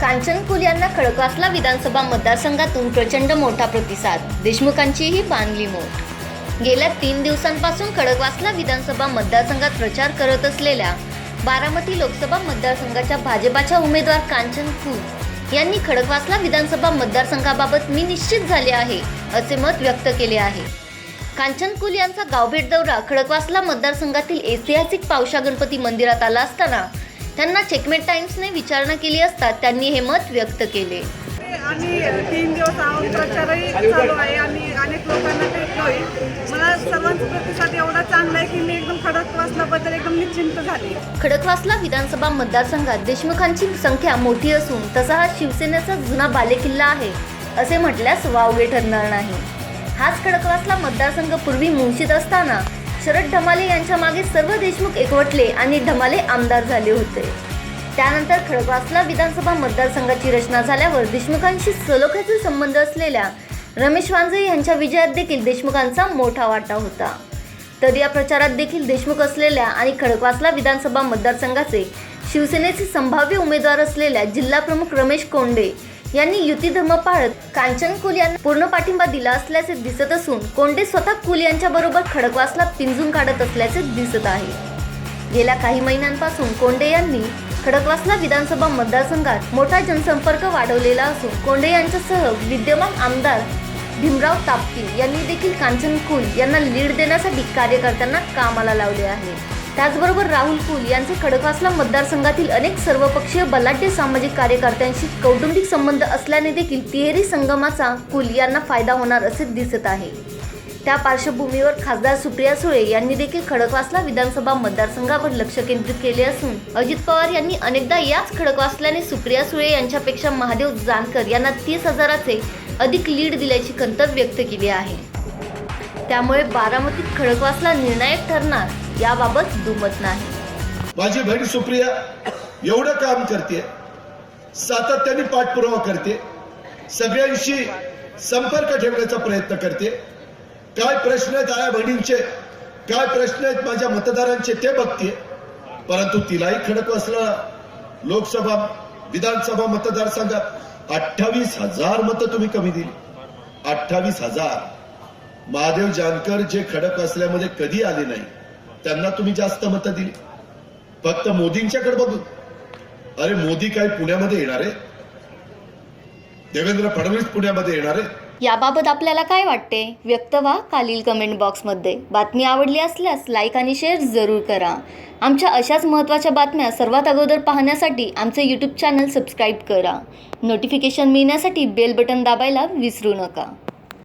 कांचन कुल यांना खडकवासला विधानसभा मतदारसंघातून प्रचंड मोठा प्रतिसाद. देशमुखांचीही बांधली मोठ. गेल्या तीन दिवसांपासून खडकवासला विधानसभा मतदारसंघात प्रचार करत असलेल्या बारामती लोकसभा मतदारसंघाच्या भाजपाच्या उमेदवार कांचन कुल यांनी खडकवासला विधानसभा मतदारसंघाबाबत मी निश्चित झाले आहे असे मत व्यक्त केले आहे. कांचन कुल यांचा गावभेट दौरा खडकवासला मतदारसंघातील ऐतिहासिक पावशा गणपती मंदिरात आला असताना त्यांना चेकमेट टाइम्सने विचारणा केली असता त्यांनी हे मत व्यक्त केले. आणि तीन दिवस आहोत प्रचारही चालू आहे आणि अनेक लोकांना मला सर्वांचा प्रतिसाद एवढा चांगला आहे की मी एकदम खडक वाचल्याबद्दल एकदम निश्चिंत झाली. खडकवासला विधानसभा मतदारसंघात देशमुखांची संख्या मोठी असून तसा हा शिवसेनेचा जुना बालेकिल्ला आहे असे म्हटल्यास वावगे ठरणार नाही. हाच खडकवासला मतदारसंघ पूर्वी मुंशीत असताना शरद ढमाले यांच्या मागे सर्व देशमुख एकवटले आणि ढमाले आमदार झाले होते. त्यानंतर खडकवासला विधानसभा मतदारसंघाची रचना झाल्यावर देशमुखांशी सलोख्याचे संबंध असलेल्या रमेश वांजे यांच्या विजयात देखील देशमुखांचा मोठा वाटा होता. तर या प्रचारात देखील देशमुख असलेल्या आणि खडकवासला विधानसभा मतदारसंघाचे शिवसेनेचे संभाव्य उमेदवार असलेल्या जिल्हाप्रमुख रमेश कोंडे यांनी युती धर्म पाळत कांचन कुल यांना पूर्ण पाठिंबा दिला असल्याचे दिसत असून कोंडे स्वतः कुल यांच्या बरोबर खडकवासला पिंजून काढत असल्याचे दिसत आहे. गेल्या काही महिन्यांपासून कोंडे यांनी खडकवासला विधानसभा मतदारसंघात मोठा जनसंपर्क वाढवलेला असून कोंडे यांच्यासह विद्यमान आमदार भीमराव तापती यांनी देखील कांचन कुल यांना लीड देण्यासाठी कार्यकर्त्यांना कामाला लावले आहे. त्याचबरोबर राहुल कुल यांचे खडकवासला मतदारसंघातील अनेक सर्वपक्षीय बलाढ्य सामाजिक कार्यकर्त्यांशी कौटुंबिक संबंध असल्याने देखील तिहेरी संगमाचा कुल यांना फायदा होणार असे दिसत आहे. त्या पार्श्वभूमीवर खासदार सुप्रिया सुळे यांनी देखील खडकवासला विधानसभा मतदारसंघावर लक्ष केंद्रित केले असून अजित पवार यांनी अनेकदा याच खडकवासल्याने सुप्रिया सुळे यांच्यापेक्षा महादेव जानकर यांना तीस हजाराचे अधिक लीड दिल्याची खंत व्यक्त केली आहे. त्यामुळे बारामतीत खडकवासला निर्णायक ठरणार याबाबत दुमत नाही. माझी बहीण सुप्रिया एवढं काम करते सातत्याने पाठपुरावा करते सगळ्यांशी संपर्क ठेवण्याचा प्रयत्न करते. काय प्रश्न आहेत आया बहिणींचे काय प्रश्न आहेत माझ्या मतदारांचे ते बघते. परंतु तिलाही खडकवासला लोकसभा विधानसभा मतदारसंघात अठ्ठावीस हजार मतं तुम्ही कमी दिली. अठ्ठावीस हजार. महादेव जानकर जे खडक असल्यामध्ये कधी आले नाही. त्यांना तुम्ही जास्त मतं दिली. फक्त मोदींच्याकडे बघू. अरे मोदी काय पुण्यामध्ये येणार आहे? देवेंद्र फडणवीस पुण्यामध्ये येणार आहे? याबाबत आपल्याला काय वाटते? व्यक्त व्हा खालील कमेंट बॉक्समध्ये बातमी आवडली असल्यास लाईक आणि शेअर जरूर करा. आमच्या अशाच महत्त्वाच्या बातम्या सर्वात अगोदर पाहण्यासाठी आमचे यूट्यूब चॅनल सबस्क्राईब करा. नोटिफिकेशन मिळण्यासाठी बेल बटन दाबायला विसरू नका.